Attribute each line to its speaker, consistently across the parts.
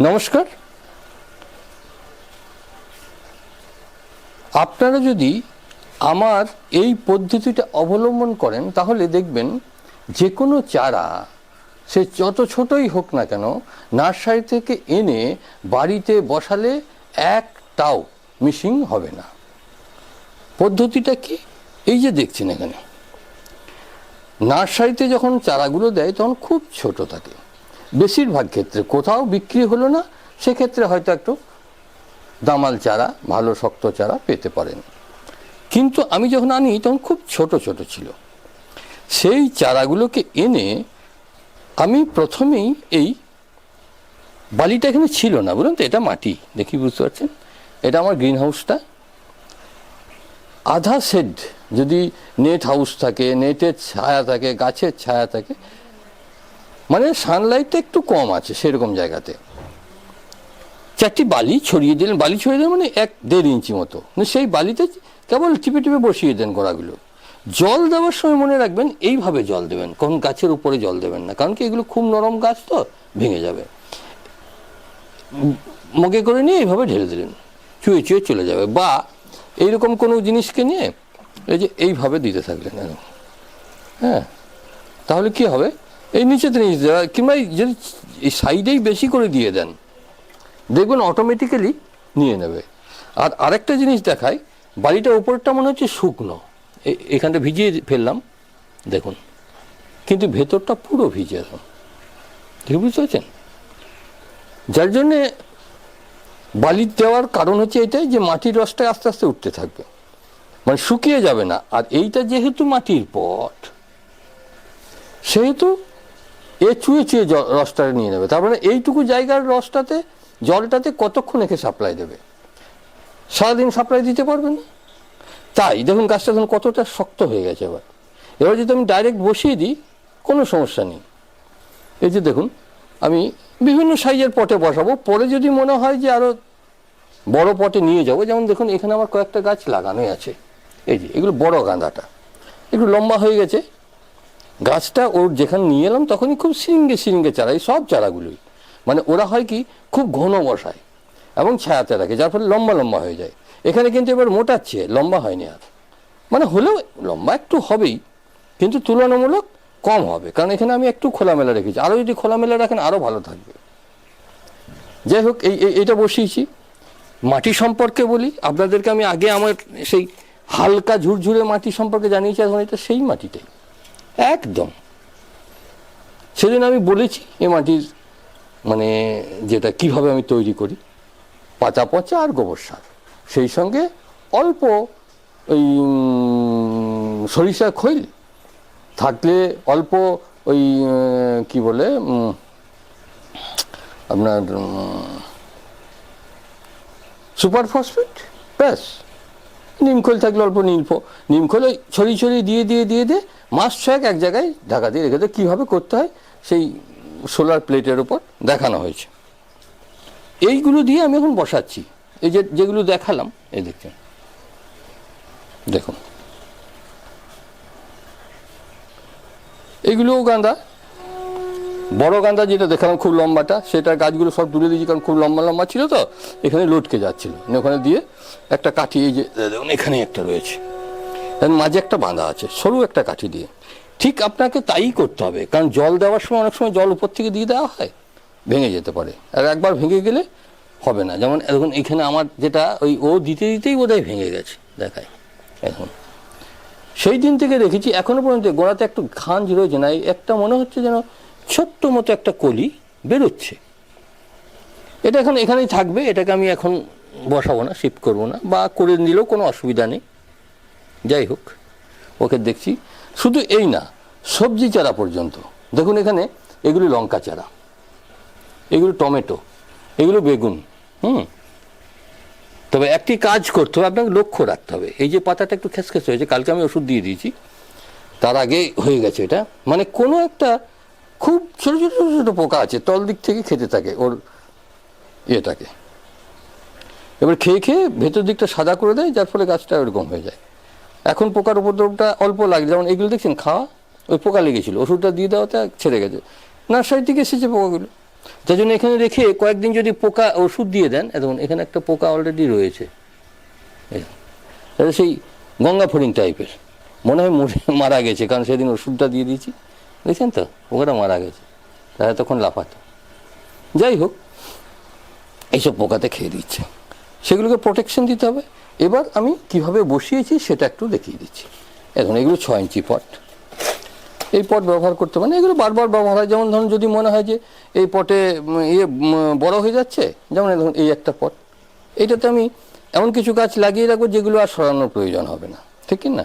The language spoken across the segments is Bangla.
Speaker 1: নমস্কার। আপনারা যদি আমার এই পদ্ধতিটা অবলম্বন করেন, তাহলে দেখবেন যে কোনো চারা সে যত ছোটই হোক না কেন, নার্সারি থেকে এনে বাড়িতে বসালে একটাও মিসিং হবে না। পদ্ধতিটা কি? এই যে দেখছেন এখানে। নার্সারিতে যখন চারাগুলো দেয়, তখন খুব ছোট থাকে। বেশিরভাগ ক্ষেত্রে। কোথাও বিক্রি হলো না, সেক্ষেত্রে হয়তো একটু দামাল চারা, ভালো শক্ত চারা পেতে পারেন। কিন্তু আমি যখন আনি, তখন খুব ছোট ছোট ছিল। সেই চারাগুলোকে এনে আমি প্রথমেই এই বালিটা এখানে ছিল না। বলুন তো, এটা মাটি। দেখি, বুঝতে পারছেন? এটা আমার গ্রিন হাউসটা আধা শেড, যদি নেট হাউস থাকে, নেটের ছায়া থাকে, গাছের ছায়া থাকে মানে সানলাইটটা একটু কম আছে সেরকম জায়গাতে। চারটি বালি ছড়িয়ে দিলেন, বালি ছড়িয়ে দিলেন মানে এক দেড় ইঞ্চি মতো। মানে সেই বালিতে কেবল টিপে টিপে বসিয়ে দেন গোড়াগুলো। জল দেওয়ার সময় মনে রাখবেন, এইভাবে জল দেবেন কখন গাছের উপরে জল দেবেন না। কারণ কি, এগুলো খুব নরম গাছ তো, ভেঙে যাবে। মগে করে নিয়ে এইভাবে ঢেলে দিলেন চুয়ে চুয়ে চলে যাবে। বা এইরকম কোনো জিনিসকে নিয়ে এই যে এইভাবে দিতে থাকলেন। হ্যাঁ তাহলে কি হবে? এই নিচে দেওয়া কিংবা যদি এই সাইডেই বেশি করে দিয়ে দেন, দেখবেন অটোমেটিক্যালি নিয়ে নেবে। আর আরেকটা জিনিস দেখায় বাড়িটার উপরটা মনে হচ্ছে শুকনো। এখানটা ভিজিয়ে ফেললাম, দেখুন। কিন্তু ভেতরটা পুরো ভিজে এখন। ঠিক বুঝতে পারছেন? যার জন্যে বালি দেওয়ার কারণ হচ্ছে এটাই যে মাটির রসটা আস্তে আস্তে উঠতে থাকবে। মানে শুকিয়ে যাবে না। আর এইটা যেহেতু মাটির পট, সেহেতু এ চুয়ে চুয়ে রসটা নিয়ে নেবে। তার মানে এইটুকু জায়গার রসটাতে, জলটাতে কতক্ষণ একে সাপ্লাই দেবে? সারাদিন সাপ্লাই দিতে পারবে না। তাই, দেখুন গাছটা এখন কতটা শক্ত হয়ে গেছে এবার। এবার যদি আমি ডাইরেক্ট বসিয়ে দিই, কোনো সমস্যা নেই। এই যে দেখুন, আমি বিভিন্ন সাইজের পটে বসাবো। পরে যদি মনে হয় যে আরও বড় পটে নিয়ে যাব, যেমন দেখুন, এখানে আমার কয়েকটা গাছ লাগানোই আছে। এই যে, এগুলো বড় গাঁদাটা। একটু লম্বা হয়ে গেছে। গাছটা ওর যেখানে নিয়ে এলাম তখনই খুব সিরিঙ্গে সিরিঙ্গে চারাই সব চারাগুলোই। মানে ওরা হয় কি, খুব ঘন বসায় এবং ছায়াতে রাখে যার ফলে লম্বা লম্বা হয়ে যায়। এখানে কিন্তু এবার মোটাচ্ছে লম্বা হয়নি আর। মানে হলেও লম্বা একটু হবেই, কিন্তু তুলনামূলক কম হবে। কারণ এখানে আমি একটু খোলামেলা রেখেছি। আরও যদি খোলামেলা রাখেন, আরও ভালো থাকবে। যাই হোক, এই, এই- এইটা বসিয়েছি। মাটি সম্পর্কে বলি, আপনাদেরকে আমি আগে আমার সেই হালকা ঝুরঝুরে মাটি সম্পর্কে জানিয়েছি, এখন এটা সেই মাটিটাই। একদম। সেদিন আমি বলেছি এ মাটির মানে যেটা কীভাবে আমি তৈরি করি পাতা পচা আর গোবর সার। সেই সঙ্গে অল্প ওই সরিষা খৈল। থাকলে অল্প ওই কি বলে আপনার সুপার ফসফেট, ব্যাস। নিমখোল থাকলে অল্প নিমফ নিমখোল ছড়িয়ে ছড়িয়ে দিয়ে দিয়ে দিয়ে দিয়ে মাস ছয়েক এক জায়গায় ঢাকা দিয়ে রেখে দেয়। কীভাবে করতে হয় সেই সোলার প্লেটের ওপর দেখানো হয়েছে। এইগুলো দিয়ে আমি এখন বসাচ্ছি। এই যে যেগুলো দেখালাম, এই দেখছেন দেখুন। এগুলোও গাঁদা। বড় গাঁদা যেটা দেখালাম খুব লম্বাটা সেটা গাছগুলো সব দূরে দিয়েছি কারণ খুব লম্বা লম্বা ছিল তো, এখানে লটকে যাচ্ছিল। মানে ওখানে দিয়ে একটা কাঠি, এই যে দেখুন এখানে একটা রয়েছে। মাঝে একটা বাঁধা আছে, সরু একটা কাঠি দিয়ে। ঠিক আপনাকে তাই করতে হবে, কারণ জল দেওয়ার সময় অনেক সময় জল উপর থেকে দিয়ে দেওয়া হয়, ভেঙে যেতে পারে। আর একবার ভেঙে গেলে হবে না। যেমন এখন এখানে আমার যেটা, ওই ও দিতে দিতেই বোধহয় ভেঙে গেছে, দেখায়। এখন। সেই দিন থেকে দেখেছি, এখনও পর্যন্ত গোড়াতে একটু ঘাঞ্জ রয়েছে না একটা মনে হচ্ছে যেন ছোট্ট মতো একটা কলি বেরোচ্ছে। এটা এখন এখানেই থাকবে, এটাকে আমি এখন বসাবো না শিফট করব না, বা করে নিলেও কোনো অসুবিধা নেই। যাই হোক, ওকে দেখছি। শুধু এই না, সবজি চারা পর্যন্ত। দেখুন এখানে, এগুলো লঙ্কা চারা, এগুলো টমেটো, এগুলো বেগুন, হুম? তবে একটি কাজ করতে হবে, আপনাকে লক্ষ্য রাখতে হবে। এই যে পাতাটা একটু খেসখেস হয়েছে, কালকে আমি ওষুধ দিয়ে দিয়েছি, তার আগে হয়ে গেছে এটা। মানে কোনো একটা খুব ছোট ছোট ছোট ছোট পোকা আছে, তল দিক থেকে খেতে থাকে ওর ইয়েটাকে। এবার খেয়ে খেয়ে ভেতর দিকটা সাদা করে দেয়, যার ফলে গাছটা ওরকম হয়ে যায়। এখন পোকার উপদ্রবটা অল্প লাগে যেমন এগুলো দেখছেন, খাওয়া, ওই পোকা লেগেছিল, ওষুধটা দিয়ে দেওয়াতে ছেড়ে গেছে। নার্সারি থেকে এসেছে পোকাগুলো। যার জন্য এখানে রেখে কয়েকদিন যদি পোকা ওষুধ দিয়ে দেন দেখুন, এখানে একটা পোকা অলরেডি রয়েছে। সেই গঙ্গা ফড়িং টাইপের মনে হয় মারা গেছে, কারণ সেদিন ওষুধটা দিয়ে দিয়েছি। দেখছেন তো? পোকাটা মারা গেছে। তারা তখন লাফাতো। যাই হোক, এইসব পোকাতে খেয়ে দিচ্ছে। সেগুলোকে প্রোটেকশন দিতে হবে। এবার আমি কীভাবে বসিয়েছি সেটা একটু দেখিয়ে দিচ্ছি। এখন এগুলো ছ ইঞ্চি পট। এই পট ব্যবহার করতে পারেন এগুলো বারবার ব্যবহার হয়। যেমন ধরুন যদি মনে হয় যে এই পটে ইয়ে বড় হয়ে যাচ্ছে, যেমন ধরুন এই একটা পট। এইটাতে আমি এমন কিছু গাছ লাগিয়ে রাখব যেগুলো আর সরানোর প্রয়োজন হবে না। ঠিক না?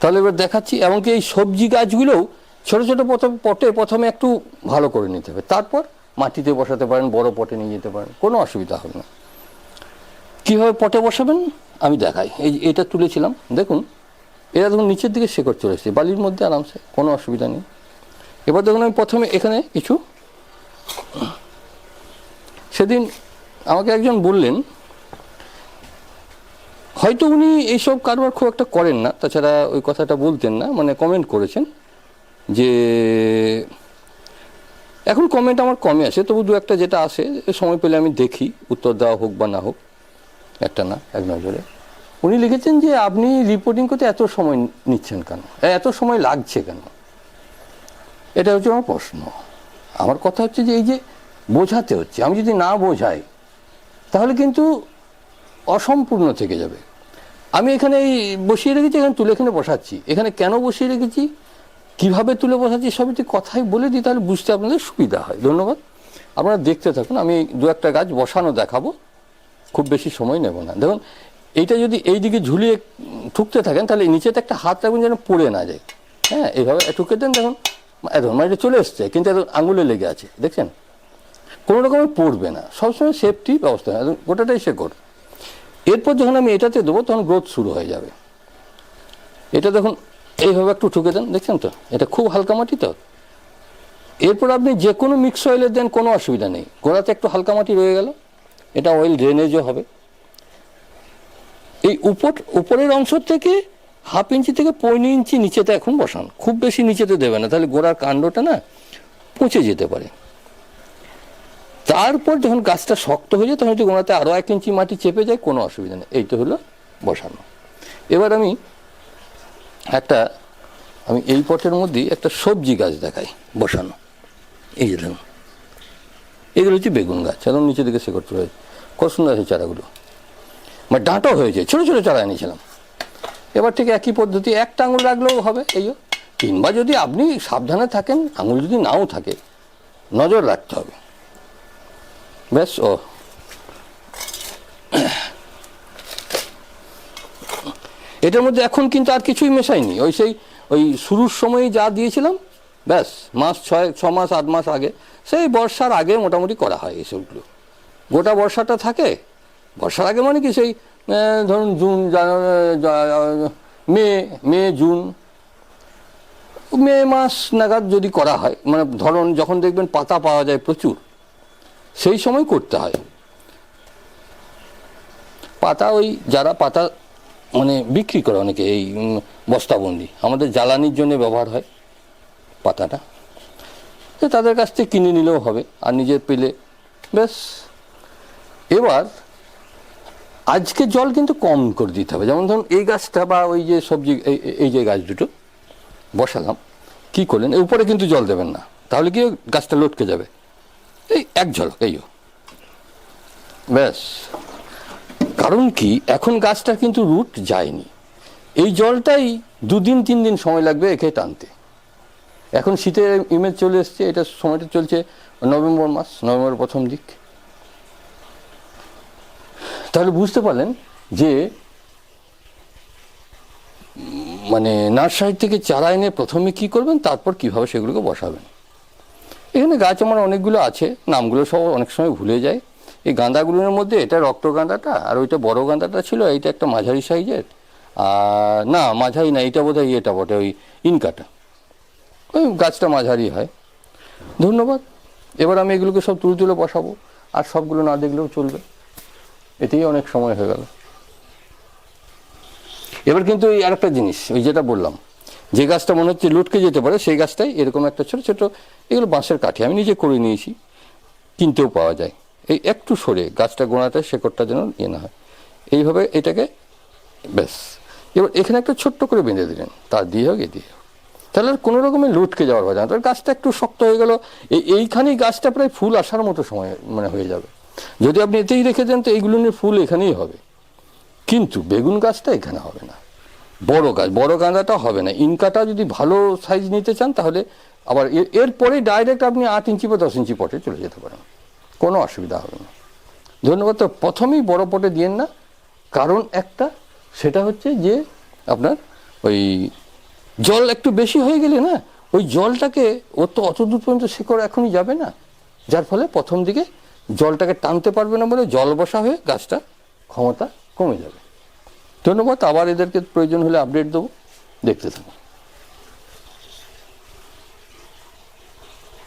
Speaker 1: তাহলে এবার দেখাচ্ছি, এমনকি এই সবজি গাছগুলোও ছোট ছোট প্রথম পটে প্রথমে একটু ভালো করে নিতে হবে। তারপর মাটিতে বসাতে পারেন, বড় পটে নিয়ে যেতে পারেন, কোনো অসুবিধা হবে না। কীভাবে পটে বসাবেন? আমি দেখাই। এই এটা তুলেছিলাম, দেখুন এরা দেখুন, নিচের দিকে শেকড় চলে এসেছে, বালির মধ্যে আরামসে, কোনো অসুবিধা নেই। এবার দেখুন, আমি প্রথমে এখানে কিছু, সেদিন আমাকে একজন বললেন হয়তো উনি এইসব কারবার খুব একটা করেন না, তাছাড়া ওই কথাটা বলতেন না মানে কমেন্ট করেছেন যে এখন কমেন্ট আমার কমে আসে, তবু দু একটা যেটা আসে, সময় পেলে আমি দেখি, উত্তর দেওয়া হোক বা না হোক, একটা না, এক নজরে। উনি লিখেছেন যে, আপনি রিপোর্টিং করতে এত সময় নিচ্ছেন কেন? এত সময় লাগছে কেন? এটা হচ্ছে আমার প্রশ্ন। আমার কথা হচ্ছে যে, এই যে বোঝাতে হচ্ছে, আমি যদি না বোঝাই, তাহলে কিন্তু অসম্পূর্ণ থেকে যাবে। আমি এখানে এই বসিয়ে রেখেছি, এখানে তুলে এখানে বসাচ্ছি। এখানে কেন বসিয়ে রেখেছি? কীভাবে তুলে বসাচ্ছি সবই কথাই বলে দিই, তাহলে বুঝতে আপনাদের সুবিধা হয়। ধন্যবাদ। আপনারা দেখতে থাকুন, আমি দু একটা গাছ বসানো দেখাবো। খুব বেশি সময় নেব না। দেখুন, এইটা যদি এই দিকে ঝুলিয়ে ঠুকতে থাকেন, তাহলে নিচেতে একটা হাত রাখবেন যেন পড়ে না যায়। হ্যাঁ এইভাবে ঠুকে দেন দেখুন। দেখুন মানে এটা চলে এসছে, কিন্তু এখন আঙুলে লেগে আছে, দেখছেন? কোনো রকমের পড়বে না। সবসময় সেফটি ব্যবস্থা। গোটাটাই শেকড়। এরপর যখন আমি এটাতে দেবো, তখন গ্রোথ শুরু হয়ে যাবে। এটা দেখুন, এইভাবে একটু ঠুকে দেন, দেখছেন তো? এটা খুব হালকা মাটি তো। এরপর আপনি যে কোনো মিক্স অয়েলের দেন, কোনো অসুবিধা নেই। গোড়াতে একটু হালকা মাটি রয়ে গেল। এটা অয়েল ড্রেনেজও হবে। এই উপর, উপরের অংশ থেকে হাফ ইঞ্চি থেকে পনেরো ইঞ্চি নিচেতে এখন বসান। খুব বেশি নিচেতে দেবে না। তাহলে গোড়ার কাণ্ডটা না পচে যেতে পারে। তারপর যখন গাছটা শক্ত হয়ে যায়, তখন যদি গোড়াতে আরও এক ইঞ্চি মাটি চেপে যায়, কোনো অসুবিধা নেই। এইটা হলো বসানো। এবার আমি একটা, আমি এই পটের মধ্যেই একটা সবজি গাছ দেখাই বসানো। এই যে দেখুন, এগুলো হচ্ছে বেগুন গাছ। একদম নিচে দিকে শেকড় চলে যায় কত সুন্দর আছে চারাগুলো। মানে ডাঁটাও হয়েছে ছোটো ছোটো চারা এনেছিলাম। এবার ঠিক একই পদ্ধতি, একটা আঙুল রাখলেও হবে। এই কিংবা যদি আপনি সাবধানে থাকেন, আঙুল যদি নাও থাকে, নজর রাখতে হবে। ব্যাস ও। এটার মধ্যে এখন কিন্তু আর কিছুই মেশাইনি ওই সেই, ওই শুরুর সময় যা দিয়েছিলাম, ব্যাস, মাস ছয়, ছ মাস, আট মাস আগে, সেই বর্ষার আগে মোটামুটি করা হয় এইসবগুলো গোটা বর্ষাটা থাকে, বর্ষার আগে মানে কি সেই ধরুন জুন মে মে, জুন, মে মাস নাগাদ যদি করা হয় মানে ধরুন যখন দেখবেন পাতা পাওয়া যায় প্রচুর সেই সময় করতে হয়। পাতা ওই যারা পাতা মানে বিক্রি করে অনেকে, এই বস্তাবন্দি, আমাদের জ্বালানির জন্য ব্যবহার হয় পাতাটা। তো তাদের কাছ থেকে কিনে নিলেও হবে, আর নিজের পেলে, ব্যাস। এবার আজকে জল কিন্তু কম করে দিতে হবে। যেমন ধরুন, এই গাছটা বা ওই যে সবজি, এই যে গাছ দুটো বসালাম, কি করলেন? উপরে কিন্তু জল দেবেন না, তাহলে কি গাছটা লটকে যাবে। এই এক ঝলক এইও ব্যাস। কারণ কি, এখন গাছটা কিন্তু রুট যায়নি। এই জলটাই দুদিন, তিন দিন সময় লাগবে একে টানতে। এখন শীতের ইমেজ চলে এসছে, এটা সময়টা চলছে নভেম্বর মাস, নভেম্বর প্রথম দিক। তাহলে বুঝতে পারলেন যে মানে নার্সারি থেকে চারা এনে প্রথমে কি করবেন, তারপর কীভাবে সেগুলোকে বসাবেন। এখানে গাছ আমার অনেকগুলো আছে, নামগুলো সব অনেক সময় ভুলে যায় এই গাঁদাগুলোর মধ্যে এটা রক্ত গাঁদাটা, আর ওইটা বড় গাঁদাটা ছিল, এইটা একটা মাঝারি সাইজের। আর না, মাঝারি না এটা বোধহয় ইয়েটা বটে, ওই ইনকাটা। ওই গাছটা মাঝারি হয়। ধন্যবাদ। এবার আমি এগুলোকে সব তুলে তুলে বসাবো, আর সবগুলো না দেখলেও চলবে। এতেই অনেক সময় হয়ে গেল। এবার কিন্তু এই আরেকটা জিনিস, ওই যেটা বললাম যে গাছটা মনে হচ্ছে লুটকে যেতে পারে, সেই গাছটাই এরকম একটা ছোট ছোট, এগুলো বাঁশের কাঠি, আমি নিজে করে নিয়েছি, কিনতেও পাওয়া যায়। এই একটু সরে গাছটা গোড়াটা শেকড়টা যেন ইয়ে না হয়। এইভাবে এটাকে ব্যাস। এবার এখানে একটা ছোট্ট করে বেঁধে দিলেন। তার দিয়ে হোক, এ দিয়ে হোক। তাহলে আর কোনো রকমের লুটকে যাওয়ার কথা না। তার গাছটা একটু শক্ত হয়ে গেল। এই এইখানেই গাছটা প্রায় ফুল আসার মতো সময় মানে হয়ে যাবে। যদি আপনি এতেই রেখে দেন, তো এইগুলো নিয়ে ফুল এখানেই হবে। কিন্তু বেগুন গাছটা এখানে হবে না। বড় গাছ, বড় গাঁদাটা হবে না। ইনকাটা যদি ভালো সাইজ নিতে চান, তাহলে আবার এর- এরপরে ডাইরেক্ট আপনি আট ইঞ্চি বা দশ ইঞ্চি পটে চলে যেতে পারেন। কোনো অসুবিধা হবে না। ধন্যবাদ তো প্রথমেই বড় পটে দিয়েন না। কারণ একটা, সেটা হচ্ছে যে আপনার ওই জল একটু বেশি হয়ে গেলে না, ওই জলটাকে ও তো অত দূর পর্যন্ত শেকড় এখনই যাবে না। যার ফলে প্রথম দিকে জলটাকে টানতে পারবে না বলে জল বসা হয়ে গাছটা ক্ষমতা কমে যাবে। ধন্যবাদ। আবার এদেরকে প্রয়োজন হলে আপডেট দেবো। দেখতে থাকুন।